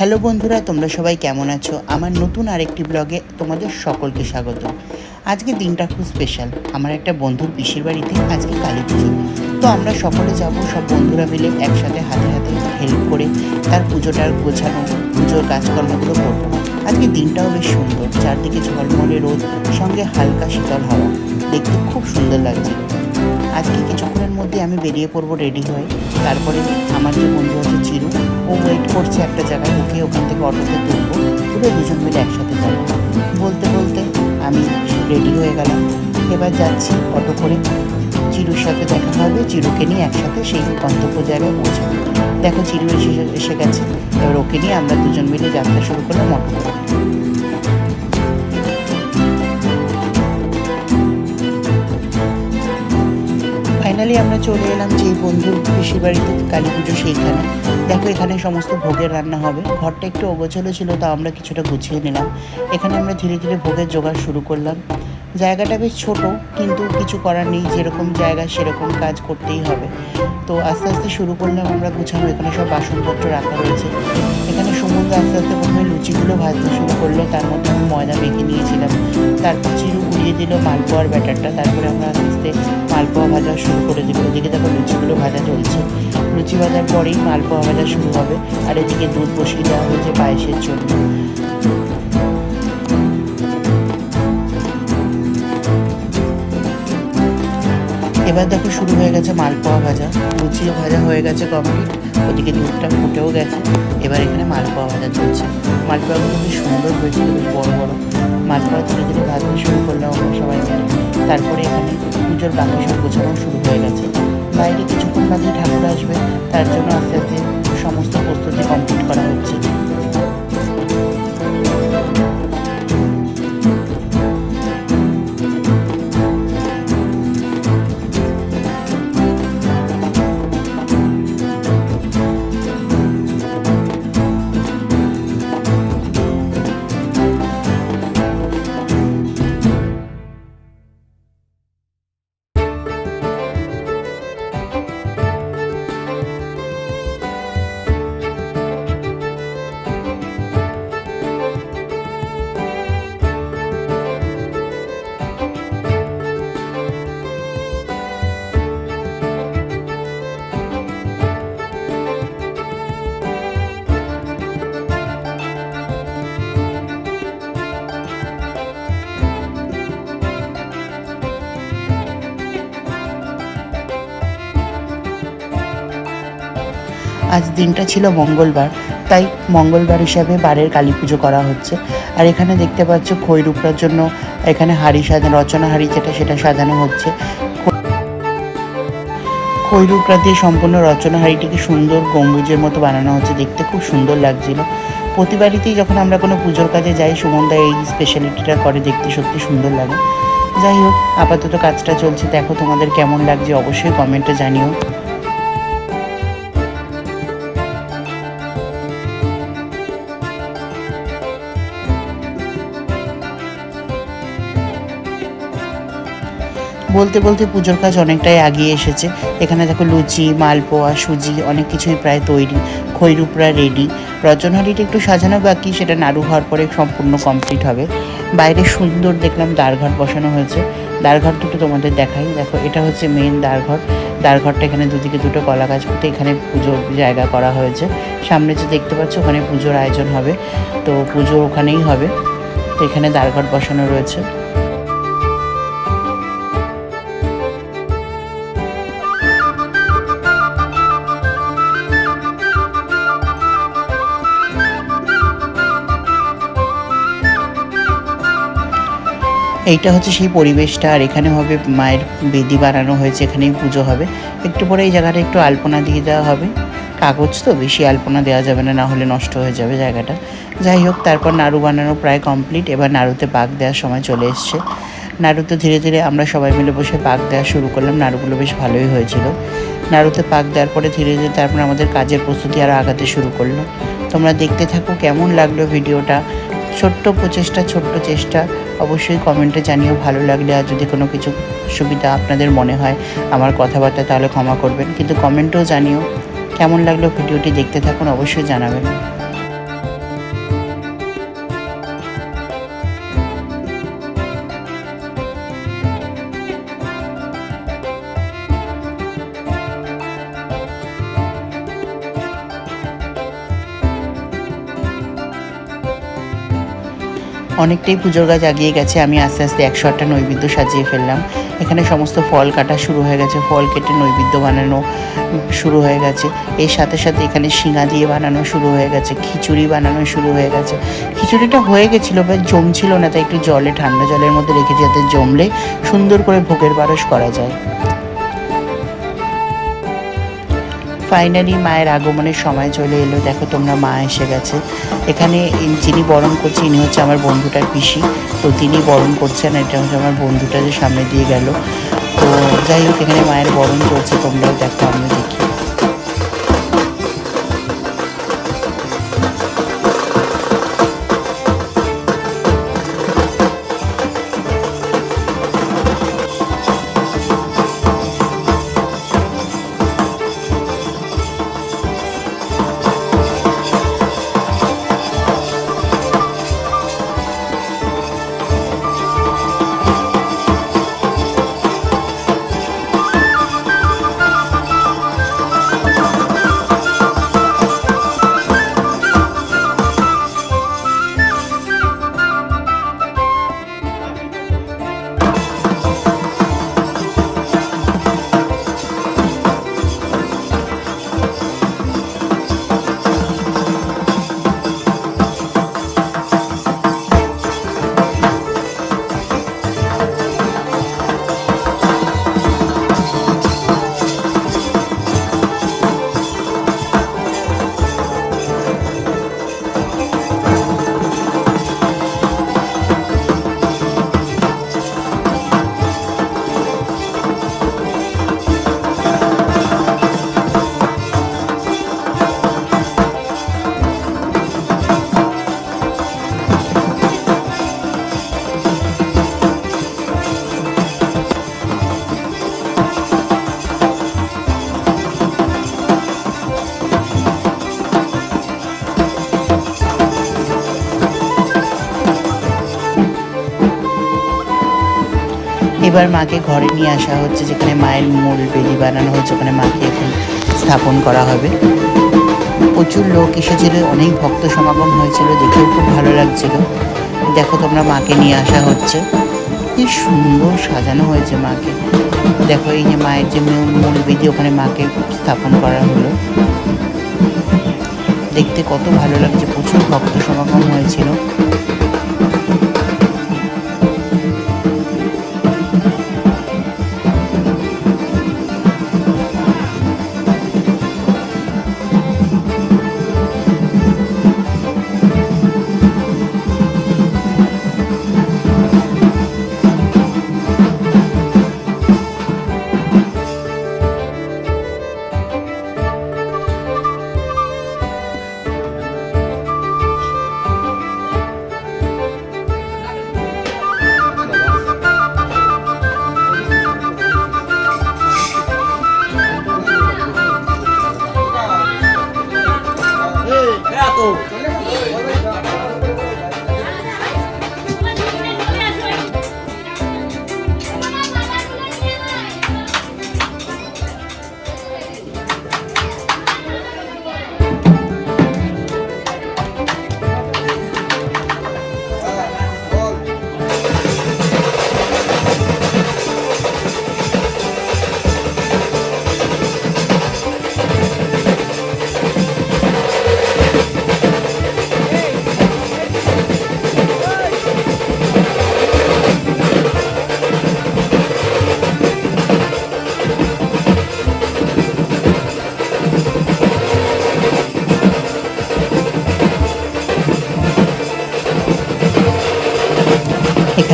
Hello বন্ধুরা, তোমরা সবাই কেমন আছো? আমার নতুন আরেকটি ব্লগে তোমাদের সকলকে স্বাগত। আজকে দিনটা খুব স্পেশাল আমার একটা বন্ধুর পিসির বাড়িতে আজকে কালী পুজো। তো আমরা সকলে যাব, সব বন্ধুরা মিলে একসাথে হাতে হাতে হেল্প করে তার পুজোটার গোছানো, পুজোর কাজকর্মগুলো করব। আজকে দিনটাও বেশ সুন্দর। চারদিকে ঝলমলে রোদ, সঙ্গে হালকা শীতল হাওয়া। দেখতে খুব সুন্দর লাগছিল আজকে কিছুক্ষণের মধ্যে আমি বেরিয়ে পড়ব রেডি হয়ে। তারপরে আমার যে বন্ধু আছে চিরু, ও ওয়েট করছে একটা জায়গায়, ওকে ওখান থেকে অটোতে তুলবো। তুলে দুজন মিলে একসাথে যাব। বলতে বলতে আমি রেডি হয়ে গেলাম। এবার যাচ্ছি অটো করে। চিরুর সাথে দেখা হবে, চিরুকে নিয়ে একসাথে সেই গন্তব্য জায়গায় পৌঁছাবো। দেখো, চিরু এসে এসে গেছে। এবার ওকে নিয়ে আমরা দুজন মিলে যাত্রা শুরু করলাম অটো করে। ফাইনালি আমরা চলে এলাম যে বন্ধুর পিসির বাড়িতে কালী পুজো সেইখানে। দেখো, এখানে সমস্ত ভোগের রান্না হবে। ঘরটা একটু অগোছালো ছিল, তা আমরা কিছুটা গুছিয়ে নিলাম। এখানে আমরা ধীরে ধীরে ভোগের জোগাড় শুরু করলাম। জায়গাটা বেশ ছোট, কিন্তু কিছু করার নেই। যেরকম জায়গা, সেরকম কাজ করতেই হবে। তো আস্তে আস্তে শুরু করলাম আমরা গুছানো। এখানে সব বাসনপত্র রাখা রয়েছে। এখানে আস্তে আস্তে প্রথমে লুচিগুলো ভাজতে শুরু করল, তার মধ্যে আমি ময়দা মেখে নিয়েছিলাম। তারপর চিরু উড়িয়ে দিল মালপোয়ার ব্যাটারটা, তারপরে আমরা আস্তে আস্তে মালপোয়া ভাজা শুরু করে দিল ওদিকে দেখো লুচিগুলো ভাজা চলছে। লুচি ভাজার পরেই মালপোয়া ভাজা শুরু হবে, আর এদিকে দুধ বসিয়ে দেওয়া হয়েছে পায়েসের জন্য। এবার দেখো শুরু হয়ে গেছে মালপোয়া ভাজা। লুচিও ভাজা হয়ে গেছে কমপ্লিট ওদিকে দুধটা ফুটেও গেছে। এবার এখানে মালপোয়া ভাজা চলছে। মালপোয়াগুলো খুবই সুন্দর হয়েছিল বড় বড়। মালপোয়া ধীরে ধীরে ভাজতে শুরু করলাম আমরা সবাই মিলে, তারপরে এখানে পুজোর বাকি সব গোছানো শুরু হয়ে গেছে। বাইরে কিছুক্ষণ বাদে ঠাকুর আসবে, তার জন্য আস্তে আস্তে সমস্ত প্রস্তুতি কমপ্লিট করা হচ্ছে। দিনটা ছিল মঙ্গলবার, তাই মঙ্গলবার হিসাবে বারের কালী পুজো করা হচ্ছে। আর এখানে দেখতে পাচ্ছ খৈরুপড়ার জন্য এখানে হাড়ি সাজানো, রচনা হাড়ি যেটা সেটা সাজানো হচ্ছে। খৈরুপড়া দিয়ে সম্পূর্ণ রচনা হাড়িটিকে সুন্দর গম্বুজের মতো বানানো হচ্ছে, দেখতে খুব সুন্দর লাগছিল। প্রতিবারিতেই যখন আমরা কোনো পুজোর কাজে যাই, সুমনদা এই স্পেশালিটিটা করে, দেখতে সত্যি সুন্দর লাগে। যাই হোক, আপাতত কাজটা চলছে, দেখো তোমাদের কেমন লাগছে, অবশ্যই কমেন্টে জানিও। বলতে বলতে পুজোর কাজ অনেকটাই আগিয়ে এসেছে। এখানে দেখো লুচি, মালপোয়া, সুজি অনেক কিছুই প্রায় তৈরি। খৈরুপড়া রেডি রচনাহারিটা একটু সাজানো বাকি, সেটা নাড়ু হওয়ার পরে সম্পূর্ণ কমপ্লিট হবে। বাইরে সুন্দর দেখলাম দ্বারঘাট বসানো হয়েছে। দ্বারঘাট দুটো তোমাদের দেখাই। দেখো, এটা হচ্ছে মেন দ্বারঘর দ্বারঘরটা এখানে দুদিকে দুটো কলা গাছ পুঁতে এখানে পুজোর জায়গা করা হয়েছে। সামনে যে দেখতে পাচ্ছ, ওখানে পুজোর আয়োজন হবে। তো পুজো ওখানেই হবে। তো এখানে দ্বারঘাট বসানো রয়েছে। এইটা হচ্ছে সেই পরিবেশটা, আর এখানে হবে মায়ের বেদি বানানো হয়েছে, এখানেই পুজো হবে। একটু পরে এই জায়গাটা একটু আলপনা দিয়ে দেওয়া হবে। কাগজ তো, বেশি আলপনা দেওয়া যাবে না হলে নষ্ট হয়ে যাবে জায়গাটা। যাই হোক, তারপর নাড়ু বানানো প্রায় কমপ্লিট এবার নাড়ুতে পাক দেওয়ার সময় চলে এসছে। নাড়ুতে ধীরে ধীরে আমরা সবাই মিলে বসে পাক দেওয়া শুরু করলাম, নাড়ুগুলো বেশ ভালোই হয়েছিল। নাড়ুতে পাক দেওয়ার পরে ধীরে ধীরে তারপর আমাদের কাজের প্রস্তুতি আরও আগাতে শুরু করল। তোমরা দেখতে থাকো কেমন লাগল ভিডিওটা। ছোট্ট প্রচেষ্টা, ছোট্ট চেষ্টা, অবশ্যই কমেন্টে জানিও। ভালো লাগলে আর যদি কোনো কিছু সুবিধা আপনাদের মনে হয় আমার কথাবার্তা, তাহলে ক্ষমা করবেন। কিন্তু কমেন্টেও জানিও। কেমন লাগল ভিডিওটি দেখতে থাকুন, অবশ্যই জানাবেন। অনেকটাই পুজোর গাছ আগিয়ে গেছে, আমি আস্তে আস্তে একশো আটটা নৈবেদ্য সাজিয়ে ফেললাম। এখানে সমস্ত ফল কাটা শুরু হয়ে গেছে, ফল কেটে নৈবেদ্য বানানো শুরু হয়ে গেছে। এর সাথে সাথে এখানে শিঙা দিয়ে বানানো শুরু হয়ে গেছে, খিচুড়ি বানানো শুরু হয়ে গেছে। খিচুড়িটা হয়ে গেছিল বা জমছিল না, তাই একটু জলে, ঠান্ডা জলের মধ্যে রেখে যাতে জমলে সুন্দর করে ভোগের বারস করা যায়। ফাইনালি মায়ের আগমনের সময় চলে এলো। দেখো তোমরা মা এসে গেছে। এখানে যিনি বরণ করছে, ইনি হচ্ছে আমার বন্ধুটার পিসি। তো তিনি বরণ করছেন, এটা হচ্ছে আমার বন্ধুটা যে সামনে দিয়ে গেল। তো যাই হোক, এখানে মায়ের বরণ করছে তোমরাও দেখো আমি এবার মাকে ঘরে নিয়ে আসা হচ্ছে, যেখানে মায়ের মূল বেদি বানানো হচ্ছে, ওখানে মাকে এখন স্থাপন করা হবে। প্রচুর লোক এসেছিল, অনেক ভক্ত সমাগম হয়েছিল, দেখেও খুব ভালো লাগছিল। দেখো তোমরা মাকে নিয়ে আসা হচ্ছে। কি সুন্দর সাজানো হয়েছে মাকে। দেখো এই যে মায়ের যে মূল বেদি, ওখানে মাকে স্থাপন করা হলো। দেখতে কত ভালো লাগছে, প্রচুর ভক্ত সমাগম হয়েছিল।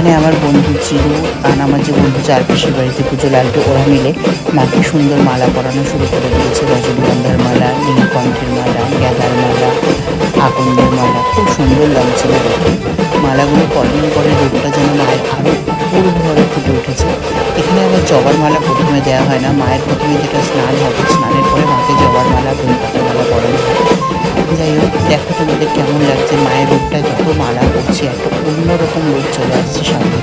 এখানে আমার বন্ধু চিরু আর আমার যে বন্ধু চার পিসির বাড়িতে পুজো লালটু ওরা মিলে মাকে সুন্দর মালা পরানো শুরু করে দিয়েছে। রজনীগন্ধার মালা, নীলকণ্ঠের মালা গ্যাদার মালা, আকন্দের মালা। খুব সুন্দর লাগছিল মালাগুলো কদিন পরে রূপটা যেন মায়ের আরও পূর্বভাবে ফুটে উঠেছে। এখানে আবার জবার মালা প্রথমে দেওয়া হয় না। মায়ের প্রথমে যেটা স্নান হবে, স্নানের পরে মাকে জবার মালা বেলপাতা মালা পরানো হয়। যাই হোক, দেখো তোমাদের কেমন লাগছে। মায়ের রূপটা যত মালা করছে, একটা অন্যরকম রূপ চলে আসছে সামনে।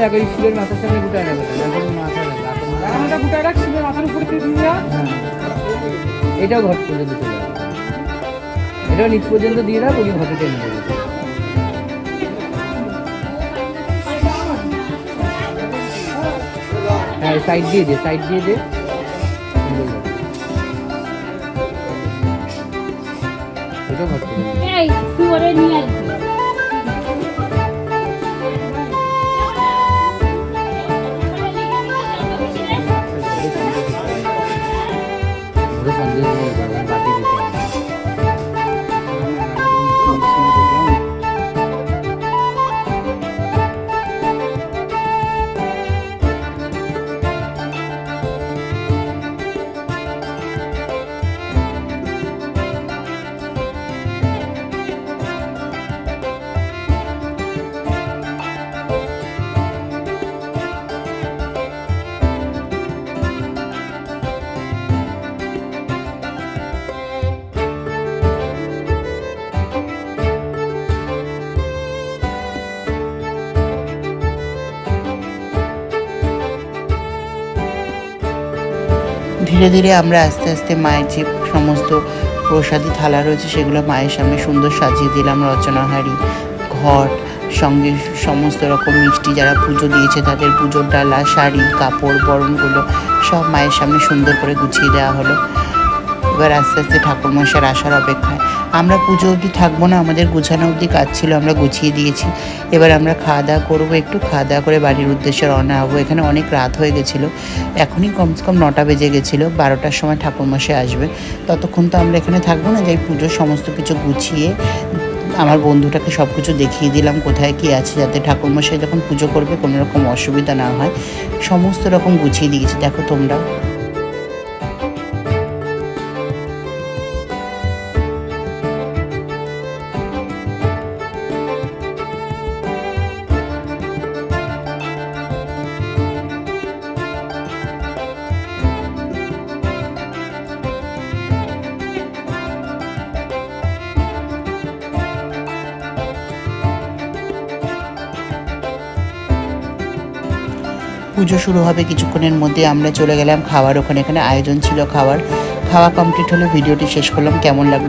গুটায় রাখ গুটায় রাখ মাথার গুটায় রাখ ওটা। এখন মাথায় রাখ এখন রাখ। লাগানোটা গুটায় রাখ শিবের মাথার উপরে দিয়ে হ্যাঁ এটাও ঘট পর্যন্ত চলে আসবে এটাও নিচ পর্যন্ত দিয়ে রাখ ওই ঘটে টেনে দেবে হ্যাঁ সাইড দিয়ে দে সাইড দিয়ে দে। এটাও ঘট করে ধীরে ধীরে আমরা আস্তে আস্তে মায়ের যে সমস্ত প্রসাদী থালা রয়েছে, সেগুলো মায়ের সামনে সুন্দর সাজিয়ে দিলাম। রচনাহারি, ঘট, সঙ্গে সমস্ত রকম মিষ্টি যারা পুজো দিয়েছে, তাদের পুজোর ডালা, শাড়ি, কাপড়, বরণগুলো সব মায়ের সামনে সুন্দর করে গুছিয়ে দেওয়া হলো। এবার আস্তে আস্তে ঠাকুরমশার আসার অপেক্ষায় আমরা পুজো অবধি থাকব না, আমাদের গুছানো অবধি কাজ ছিল, আমরা গুছিয়ে দিয়েছি। এবার আমরা খাওয়া দাওয়া করব, একটু খাওয়া দাওয়া করে বাড়ির উদ্দেশ্যে রওনা হব। এখানে অনেক রাত হয়ে গেছিল, এখনই কমসে কম নটা বেজে গেছিল, বারোটার সময় ঠাকুরমশাই আসবে। ততক্ষণ তো আমরা এখানে থাকব না, যাই পুজোর সমস্ত কিছু গুছিয়ে আমার বন্ধুটাকে সব কিছু দেখিয়ে দিলাম, কোথায় কি আছে, যাতে ঠাকুরমশাই যখন পুজো করবে, কোনো রকম অসুবিধা না হয়। সমস্ত রকম গুছিয়ে দিয়েছি। দেখো তোমরাও। পুজো শুরু হবে কিছুক্ষণের মধ্যে আমরা চলে গেলাম খাওয়ার। ওখানে এখানে আয়োজন ছিল খাওয়ার। খাওয়া কমপ্লিট হলে, ভিডিওটি শেষ করলাম। কেমন লাগল?